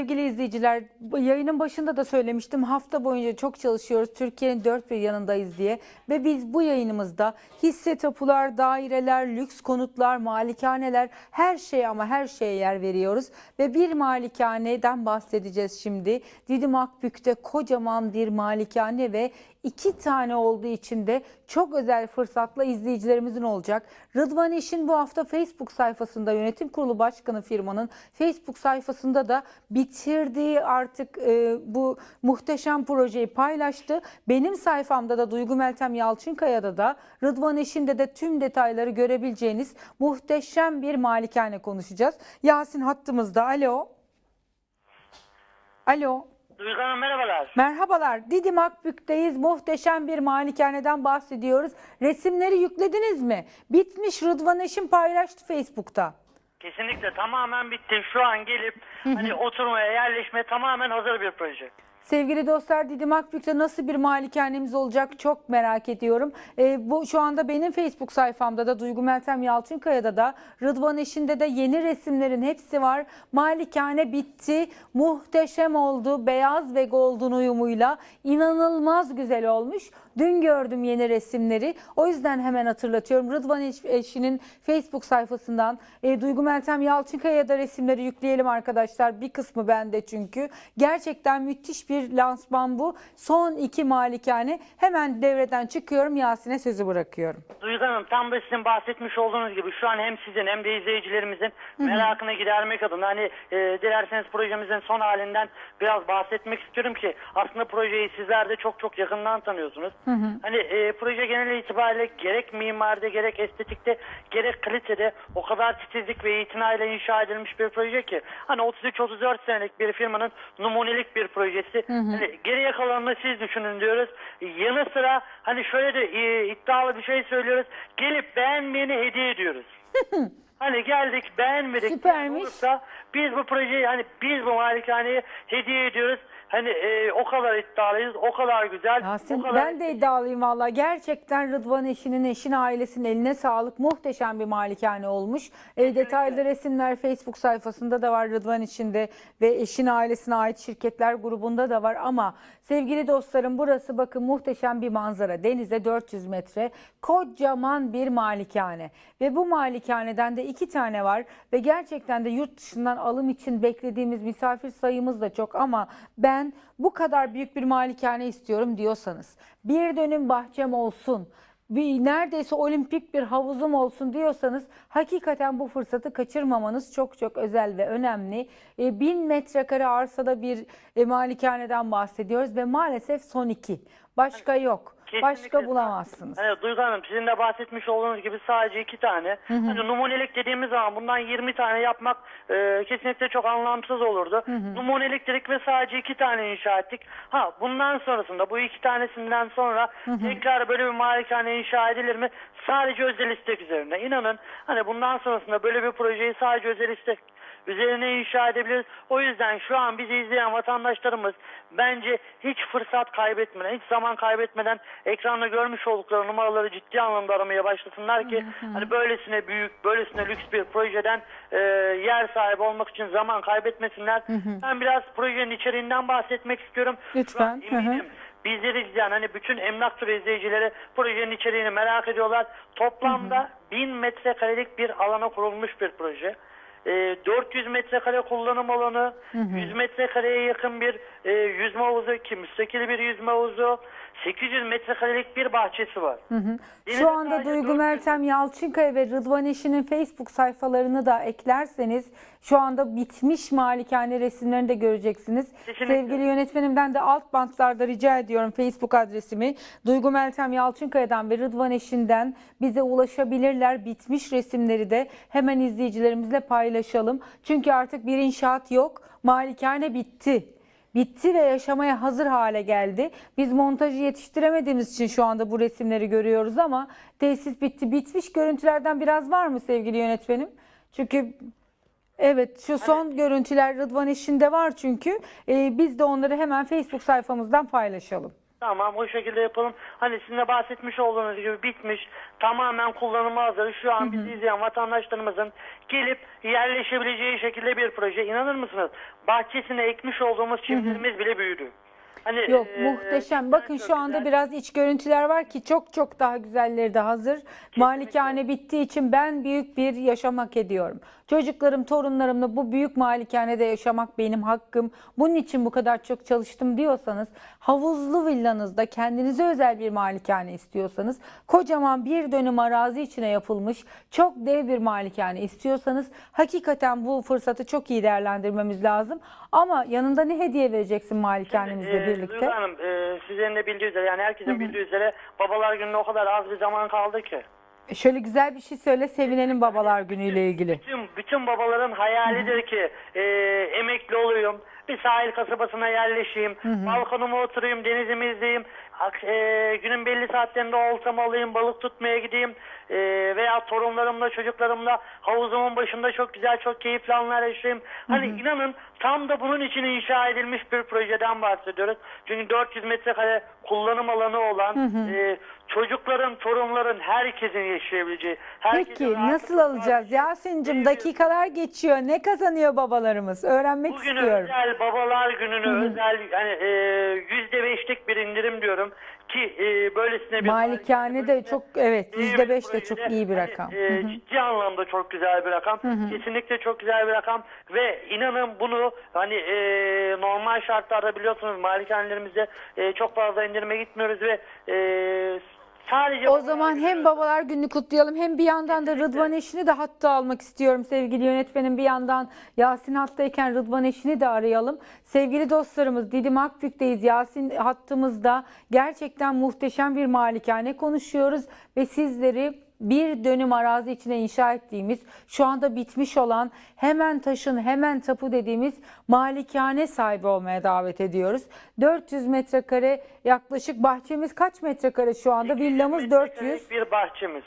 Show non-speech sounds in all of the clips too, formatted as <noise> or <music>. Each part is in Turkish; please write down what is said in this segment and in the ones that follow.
sevgili izleyiciler, yayının başında da söylemiştim. Hafta boyunca çok çalışıyoruz. Türkiye'nin dört bir yanındayız diye. Ve biz bu yayınımızda hisse tapular, daireler, lüks konutlar, malikaneler her şeye ama her şeye yer veriyoruz. Ve bir malikaneden bahsedeceğiz şimdi. Didim Akbük'te kocaman bir malikane ve iki tane olduğu için de çok özel fırsatla izleyicilerimizin olacak. Rıdvan Eşin bu hafta Facebook sayfasında yönetim kurulu başkanı firmanın Facebook sayfasında da bitirdiği artık e, bu muhteşem projeyi paylaştı. Benim sayfamda da Duygu Meltem Yalçınkaya'da da Rıdvan Eşin'de de tüm detayları görebileceğiniz muhteşem bir malikane konuşacağız. Yasin hattımızda. Alo. Alo. Duygu Hanım merhabalar. Merhabalar. Didim Akbük'teyiz. Muhteşem bir malikaneden bahsediyoruz. Resimleri yüklediniz mi? Bitmiş Rıdvan Eşim paylaştı Facebook'ta. Kesinlikle tamamen bitti. Şu an gelip hani oturmaya, yerleşmeye tamamen hazır bir proje. Sevgili dostlar Didim Akbük'te nasıl bir malikanemiz olacak çok merak ediyorum. Ee, bu şu anda benim Facebook sayfamda da Duygu Meltem Yalçınkaya'da da Rıdvan Eşin'de de yeni resimlerin hepsi var. Malikane bitti. Muhteşem oldu. Beyaz ve golden uyumuyla inanılmaz güzel olmuş. Dün gördüm yeni resimleri. O yüzden hemen hatırlatıyorum. Rıdvan Eş- Eşin'in Facebook sayfasından e, Duygu Meltem Yalçınkaya'ya da resimleri yükleyelim arkadaşlar. Bir kısmı bende çünkü. Gerçekten müthiş bir lansman bu. Son iki malikane. Hemen devreden çıkıyorum. Yasin'e sözü bırakıyorum. Duygu Hanım tam da sizin bahsetmiş olduğunuz gibi şu an hem sizin hem de izleyicilerimizin merakını gidermek adına hani e, dilerseniz projemizin son halinden biraz bahsetmek istiyorum ki aslında projeyi sizler de çok çok yakından tanıyorsunuz. Hani e, proje genel itibariyle gerek mimaride gerek estetikte gerek kalitede o kadar titizlik ve itinayla inşa edilmiş bir proje ki hani 33-34 senelik bir firmanın numunelik bir projesi. Hani geriye kalanını siz düşünün diyoruz. Yanı sıra hani şöyle de e, iddialı bir şey söylüyoruz. Gelip beğenmeyeni hediye ediyoruz. <laughs> Hani geldik beğenmedik. Süpermiş. olursa biz bu projeyi hani biz bu malikaneyi hediye ediyoruz. Hani e, o kadar iddialıyız, o kadar güzel, Yasin o kadar ben de iddialıyım valla. Gerçekten Rıdvan eşinin, eşin ailesinin eline sağlık. Muhteşem bir malikane olmuş. E, detaylı resimler Facebook sayfasında da var Rıdvan içinde ve eşin ailesine ait şirketler grubunda da var. Ama sevgili dostlarım burası bakın muhteşem bir manzara. Denize 400 metre. Kocaman bir malikane. Ve bu malikaneden de iki tane var. Ve gerçekten de yurt dışından alım için beklediğimiz misafir sayımız da çok. Ama ben bu kadar büyük bir malikane istiyorum diyorsanız bir dönüm bahçem olsun bir neredeyse olimpik bir havuzum olsun diyorsanız hakikaten bu fırsatı kaçırmamanız çok çok özel ve önemli. E, bin metrekare arsada bir e, malikaneden bahsediyoruz ve maalesef son iki. Başka yok. Başka bulamazsınız. Hani Duygu Hanım sizin de bahsetmiş olduğunuz gibi sadece iki tane. Hani numunelik dediğimiz zaman bundan 20 tane yapmak e, kesinlikle çok anlamsız olurdu. Numunelik dedik ve sadece iki tane inşa ettik. Ha bundan sonrasında bu iki tanesinden sonra tekrar böyle bir malikane inşa edilir mi? Sadece özel istek üzerine. İnanın hani bundan sonrasında böyle bir projeyi sadece özel istek üzerine inşa edebiliriz. O yüzden şu an bizi izleyen vatandaşlarımız bence hiç fırsat kaybetmeden, hiç zaman kaybetmeden ekranda görmüş oldukları numaraları ciddi anlamda aramaya başlasınlar ki hani böylesine büyük, böylesine lüks bir projeden e, yer sahibi olmak için zaman kaybetmesinler. Ben biraz projenin içeriğinden bahsetmek istiyorum. Lütfen. Şu an Hı hı. bizleri izleyen hani bütün emlak turu izleyicileri projenin içeriğini merak ediyorlar. Toplamda 1000 metrekarelik bir alana kurulmuş bir proje. E, 400 metrekare kullanım alanı, 100 metrekareye yakın bir e, yüzme havuzu, ki müstakil bir yüzme havuzu, 800 metrekarelik bir bahçesi var. Denize Şu anda Duygu 400 Meltem Yalçınkaya ve Rıdvan Eşin'in Facebook sayfalarını da eklerseniz şu anda bitmiş malikane resimlerini de göreceksiniz. Kesinlikle. Sevgili yönetmenimden de alt bantlarda rica ediyorum Facebook adresimi. Duygu Meltem Yalçınkaya'dan ve Rıdvan Eşin'den bize ulaşabilirler. Bitmiş resimleri de hemen izleyicilerimizle paylaşalım. Çünkü artık bir inşaat yok. Malikane bitti bitti ve yaşamaya hazır hale geldi. Biz montajı yetiştiremediğimiz için şu anda bu resimleri görüyoruz ama tesis bitti. Bitmiş görüntülerden biraz var mı sevgili yönetmenim? Çünkü evet şu son görüntüler Rıdvan işinde var çünkü. Ee, biz de onları hemen Facebook sayfamızdan paylaşalım. Tamam o şekilde yapalım. Hani sizin de bahsetmiş olduğunuz gibi bitmiş. Tamamen kullanıma hazır. Şu an bizi izleyen vatandaşlarımızın gelip yerleşebileceği şekilde bir proje. İnanır mısınız? Bahçesine ekmiş olduğumuz çimlerimiz bile büyüdü. Hani, Yok e, muhteşem. Bakın çok şu anda biraz iç görüntüler var ki çok çok daha güzelleri de hazır. Malikane bittiği için ben büyük bir yaşam hak ediyorum. Çocuklarım, torunlarımla bu büyük malikanede yaşamak benim hakkım. Bunun için bu kadar çok çalıştım diyorsanız, havuzlu villanızda kendinize özel bir malikane istiyorsanız, kocaman bir dönüm arazi içine yapılmış çok dev bir malikane istiyorsanız hakikaten bu fırsatı çok iyi değerlendirmemiz lazım. Ama yanında ne hediye vereceksin malikanemizle Ee, birlikte? Duygu Hanım, e, sizin de bildiği üzere yani herkesin bildiği üzere babalar gününe o kadar az bir zaman kaldı ki. Şöyle güzel bir şey söyle sevinelim babalar günüyle ilgili. Bütün, bütün babaların hayalidir ki e, emekli olayım, bir sahil kasabasına yerleşeyim, balkonuma oturayım, denizimi izleyeyim, ak- e, günün belli saatlerinde oltamı alayım, balık tutmaya gideyim e, veya torunlarımla, çocuklarımla havuzumun başında çok güzel, çok keyifli anlar yaşayayım. Hani inanın tam da bunun için inşa edilmiş bir projeden bahsediyoruz. Çünkü 400 metrekare kullanım alanı olan e, çocukların, torunların, herkesin yaşayabileceği. herkesin Peki nasıl alacağız? Yasin'cim dakikalar geçiyor. Ne kazanıyor babalarımız? Öğrenmek Bugün istiyorum. özel babalar gününü özel yani e, yüzde beşlik bir indirim diyorum ki e, böylesine bir Malikane de çok evet yüzde beş de çok iyi bir hani, rakam. e, ciddi anlamda çok güzel bir rakam. Kesinlikle çok güzel bir rakam ve inanın bunu hani e, normal şartlarda biliyorsunuz malikanelerimizde e, çok fazla indirime gitmiyoruz ve e, sadece O zaman hem babalar gününü kutlayalım hem bir yandan da Rıdvan eşini de hatta almak istiyorum sevgili yönetmenim. Bir yandan Yasin hattayken Rıdvan eşini de arayalım. Sevgili dostlarımız Didim Akbük'teyiz. Yasin hattımızda gerçekten muhteşem bir malikane konuşuyoruz ve sizleri bir dönüm arazi içine inşa ettiğimiz, şu anda bitmiş olan hemen taşın hemen tapu dediğimiz malikane sahibi olmaya davet ediyoruz. 400 metrekare yaklaşık bahçemiz kaç metrekare şu anda? Villamız 400. metrekarelik bir bahçemiz.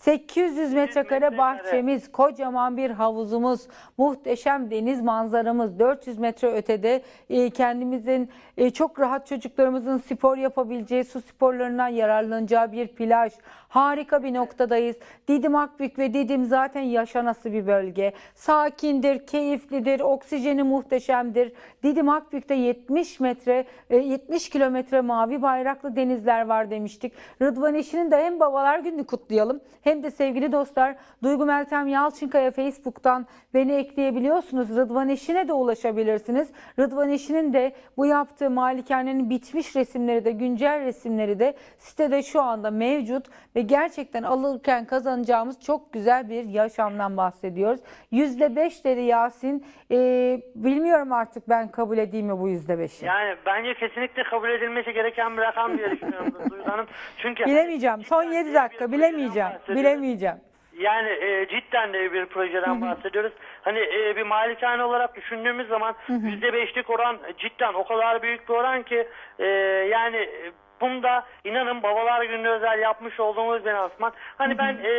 800 metrekare bahçemiz, kocaman bir havuzumuz, muhteşem deniz manzaramız, 400 metre ötede e, kendimizin e, çok rahat çocuklarımızın spor yapabileceği, su sporlarından yararlanacağı bir plaj. Harika bir noktadayız. Didim Akbük ve Didim zaten yaşanası bir bölge. Sakindir, keyiflidir, oksijeni muhteşemdir. Didim Akbük'te 70 metre, e, 70 kilometre mavi bayraklı denizler var demiştik. Rıdvan Eşi'nin de hem babalar gününü kutlayalım hem de sevgili dostlar Duygu Meltem Yalçınkaya Facebook'tan beni ekleyebiliyorsunuz. Rıdvan Eşi'ne de ulaşabilirsiniz. Rıdvan Eşi'nin de bu yaptığı malikanenin bitmiş resimleri de güncel resimleri de sitede şu anda mevcut ve gerçekten alırken kazanacağımız çok güzel bir yaşamdan bahsediyoruz. %5 dedi Yasin. Ee, bilmiyorum artık ben kabul edeyim mi bu %5'i. Yani bence kesinlikle kabul edilmesi gereken bir rakam diye düşünüyorum Duygu Hanım. Çünkü Bilemeyeceğim. Son cidden 7 bir dakika projeden bilemeyeceğim. Bilemeyeceğim. Yani e, cidden de bir projeden bahsediyoruz. Hani e, bir malikane olarak düşündüğümüz zaman yüzde beşlik oran cidden o kadar büyük bir oran ki e, yani e, bunda inanın babalar günü özel yapmış olduğumuz bir lansman. Hani ben e,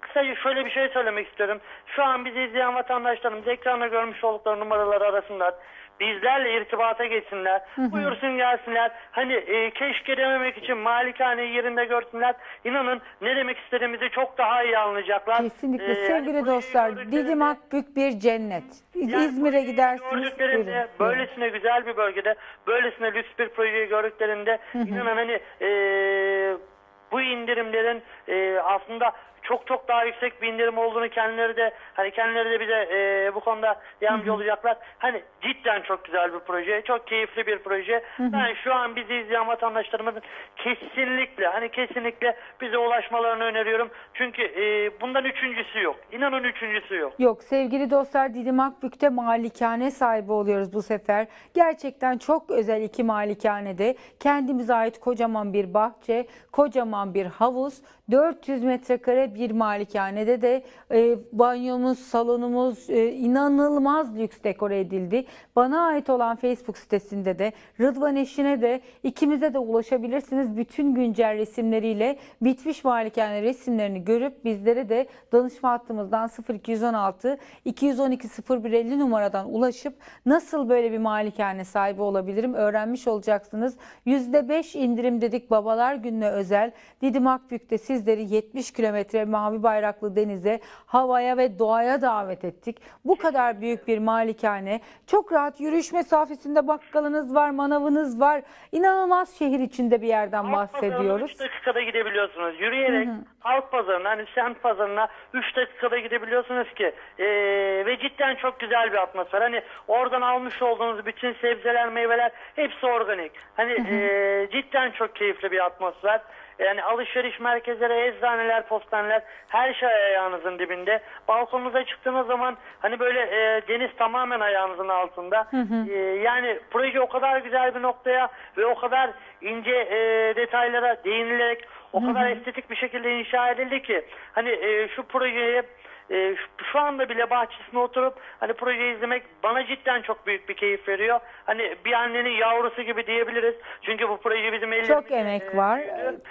kısaca şöyle bir şey söylemek istiyorum. Şu an bizi izleyen vatandaşlarımız ekranda görmüş oldukları numaralar arasında bizlerle irtibata geçsinler. Buyursun gelsinler. Hani e, keşke dememek için malikaneyi yerinde görsünler. İnanın ne demek istediğimizi çok daha iyi anlayacaklar. Kesinlikle Ee, sevgili hani dostlar Didim Akbük bir cennet. Yani İzmir'e gidersiniz. buyurun. böylesine güzel bir bölgede, böylesine lüks bir projeyi gördüklerinde inanın hani e, bu indirimlerin e, aslında çok çok daha yüksek bir indirim olduğunu kendileri de hani kendileri de bize e, bu konuda yardımcı olacaklar. Hani cidden çok güzel bir proje, çok keyifli bir proje. Ben şu an bizi izleyen vatandaşlarımızın kesinlikle hani kesinlikle bize ulaşmalarını öneriyorum. Çünkü e, bundan üçüncüsü yok. İnanın üçüncüsü yok. Yok sevgili dostlar Didim Akbük'te malikane sahibi oluyoruz bu sefer. Gerçekten çok özel iki malikanede kendimize ait kocaman bir bahçe, kocaman bir havuz, 400 metrekare bir malikanede de e, banyomuz, salonumuz e, inanılmaz lüks dekore edildi. Bana ait olan Facebook sitesinde de Rıdvan eşine de ikimize de ulaşabilirsiniz. Bütün güncel resimleriyle bitmiş malikane resimlerini görüp bizlere de danışma hattımızdan 0216 212 0150 numaradan ulaşıp nasıl böyle bir malikane sahibi olabilirim öğrenmiş olacaksınız. %5 indirim dedik babalar gününe özel. Didim Akbük'te sizleri 70 kilometre mavi bayraklı denize, havaya ve doğaya davet ettik. Bu kadar büyük bir malikane. Çok rahat yürüyüş mesafesinde bakkalınız var, manavınız var. İnanılmaz şehir içinde bir yerden Halk pazarına bahsediyoruz. 3 dakikada gidebiliyorsunuz. Yürüyerek halk pazarına hani semt pazarına 3 dakikada gidebiliyorsunuz ki Ee, ve cidden çok güzel bir atmosfer. Hani oradan almış olduğunuz bütün sebzeler, meyveler hepsi organik. Hani ee, cidden çok keyifli bir atmosfer. Yani alışveriş merkezleri, eczaneler, postaneler her şey ayağınızın dibinde. Balkonunuza çıktığınız zaman hani böyle e, deniz tamamen ayağınızın altında. E, yani proje o kadar güzel bir noktaya ve o kadar ince e, detaylara değinilerek o kadar estetik bir şekilde inşa edildi ki hani e, şu projeyi e, şu- şu anda bile bahçesine oturup hani projeyi izlemek bana cidden çok büyük bir keyif veriyor. Hani bir annenin yavrusu gibi diyebiliriz. Çünkü bu proje bizim elimizde. Çok emek var.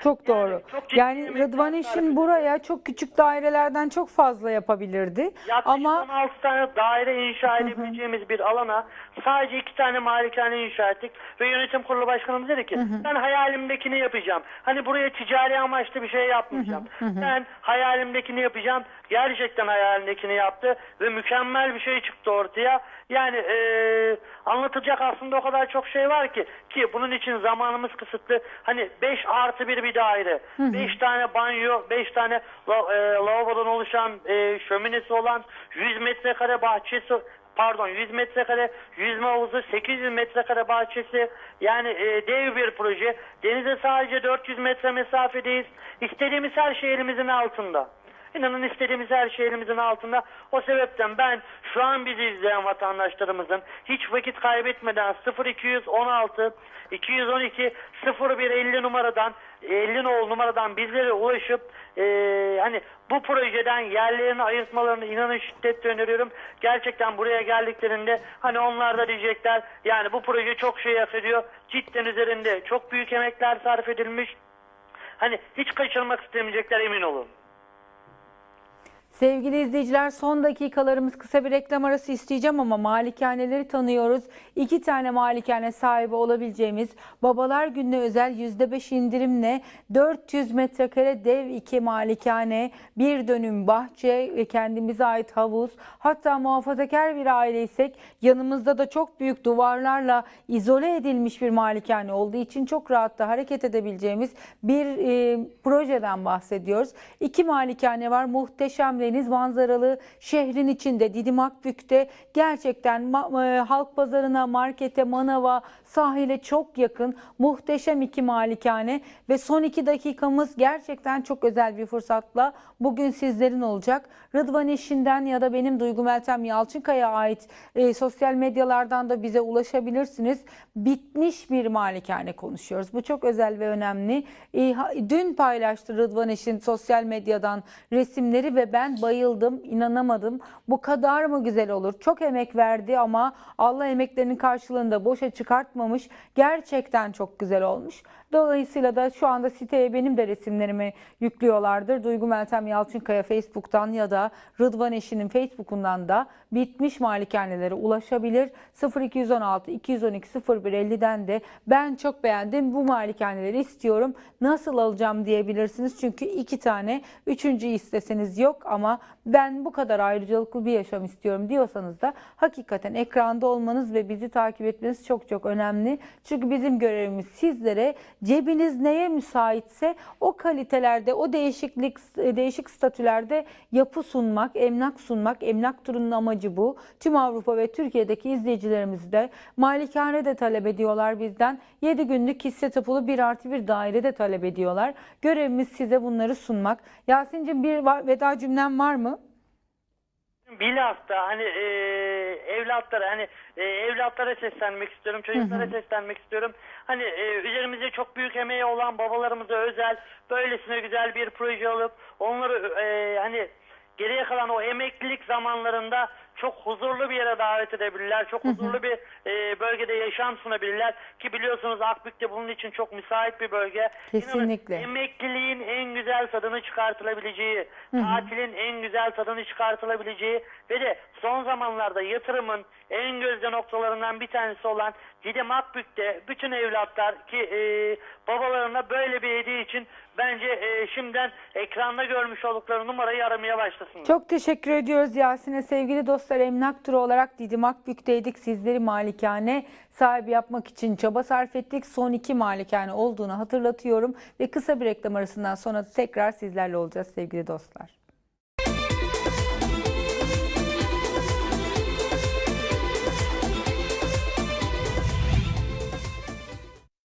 Çok doğru. çok ciddi Yani Rıdvan İş'in buraya çok küçük dairelerden çok fazla yapabilirdi. Yaklaşık Ama 16 tane daire inşa edebileceğimiz bir alana sadece iki tane malikane inşa ettik ve yönetim kurulu başkanımız dedi ki ben hayalimdekini yapacağım. Hani buraya ticari amaçlı bir şey yapmayacağım. Ben hayalimdekini yapacağım. Gerçekten hayalimdekini yaptı ve mükemmel bir şey çıktı ortaya. Yani eee, anlatacak aslında o kadar çok şey var ki ki bunun için zamanımız kısıtlı. Hani 5 artı bir bir daire. 5 tane banyo, 5 tane la- e, lavabodan oluşan e, şöminesi olan 100 metrekare bahçesi pardon 100 metrekare yüzme havuzu 800 metrekare bahçesi yani e, dev bir proje. Denize sadece 400 metre mesafedeyiz. İstediğimiz her şey elimizin altında. İnanın istediğimiz her şey elimizin altında. O sebepten ben şu an bizi izleyen vatandaşlarımızın hiç vakit kaybetmeden 0216 212 0150 numaradan 50 nol numaradan bizlere ulaşıp eee, hani bu projeden yerlerini ayırtmalarını inanın şiddetle öneriyorum. Gerçekten buraya geldiklerinde hani onlar da diyecekler yani bu proje çok şey hak. Cidden üzerinde çok büyük emekler sarf edilmiş. Hani hiç kaçırmak istemeyecekler emin olun. Sevgili izleyiciler son dakikalarımız kısa bir reklam arası isteyeceğim ama malikaneleri tanıyoruz. İki tane malikane sahibi olabileceğimiz Babalar Günü'ne özel %5 indirimle 400 metrekare dev iki malikane, bir dönüm bahçe ve kendimize ait havuz. Hatta muhafazakar bir aileysek yanımızda da çok büyük duvarlarla izole edilmiş bir malikane olduğu için çok rahat da hareket edebileceğimiz bir e, projeden bahsediyoruz. İki malikane var. Muhteşem deniz manzaralı şehrin içinde Didim Akbük'te gerçekten e, halk pazarına, markete, manava, sahile çok yakın muhteşem iki malikane ve son iki dakikamız gerçekten çok özel bir fırsatla bugün sizlerin olacak. Rıdvan eşinden ya da benim Duygu Meltem Yalçınkaya ait e, sosyal medyalardan da bize ulaşabilirsiniz. Bitmiş bir malikane konuşuyoruz. Bu çok özel ve önemli. E, dün paylaştı Rıdvan eşin sosyal medyadan resimleri ve ben bayıldım, inanamadım. Bu kadar mı güzel olur? Çok emek verdi ama Allah emeklerinin karşılığını da boşa çıkartmamış. Gerçekten çok güzel olmuş. Dolayısıyla da şu anda siteye benim de resimlerimi yüklüyorlardır. Duygu Meltem Yalçınkaya Facebook'tan ya da Rıdvan Eşi'nin Facebook'undan da bitmiş malikanelere ulaşabilir. 0216 212 0150'den de ben çok beğendim bu malikaneleri istiyorum. Nasıl alacağım diyebilirsiniz. Çünkü iki tane üçüncü isteseniz yok ama ben bu kadar ayrıcalıklı bir yaşam istiyorum diyorsanız da hakikaten ekranda olmanız ve bizi takip etmeniz çok çok önemli. Çünkü bizim görevimiz sizlere cebiniz neye müsaitse o kalitelerde, o değişiklik değişik statülerde yapı sunmak, emlak sunmak. Emlak turunun amacı bu. Tüm Avrupa ve Türkiye'deki izleyicilerimiz de malikane de talep ediyorlar bizden. 7 günlük hisse tapulu 1 artı 1 daire de talep ediyorlar. Görevimiz size bunları sunmak. Yasin'cim bir veda cümlem var mı? Bilhassa hani e, evlatlara hani e, evlatlara seslenmek istiyorum, çocuklara seslenmek istiyorum. Hani e, üzerimizde çok büyük emeği olan babalarımıza özel böylesine güzel bir proje alıp onları e, hani geriye kalan o emeklilik zamanlarında çok huzurlu bir yere davet edebilirler. Çok huzurlu bir e, bölgede yaşam sunabilirler ki biliyorsunuz Akbük de bunun için çok müsait bir bölge. Kesinlikle. İnanın, emekliliğin en güzel tadını çıkartılabileceği, tatilin en güzel tadını çıkartılabileceği ve de son zamanlarda yatırımın en gözde noktalarından bir tanesi olan Didim Akbük'te bütün evlatlar ki e, babalarına böyle bir hediye için bence e, şimdiden ekranda görmüş oldukları numarayı aramaya başlasınlar. Çok teşekkür ediyoruz Yasin'e. Sevgili dostlar emlak turu olarak Didim Akbük'teydik. Sizleri malikane sahibi yapmak için çaba sarf ettik. Son iki malikane olduğunu hatırlatıyorum. Ve kısa bir reklam arasından sonra tekrar sizlerle olacağız sevgili dostlar.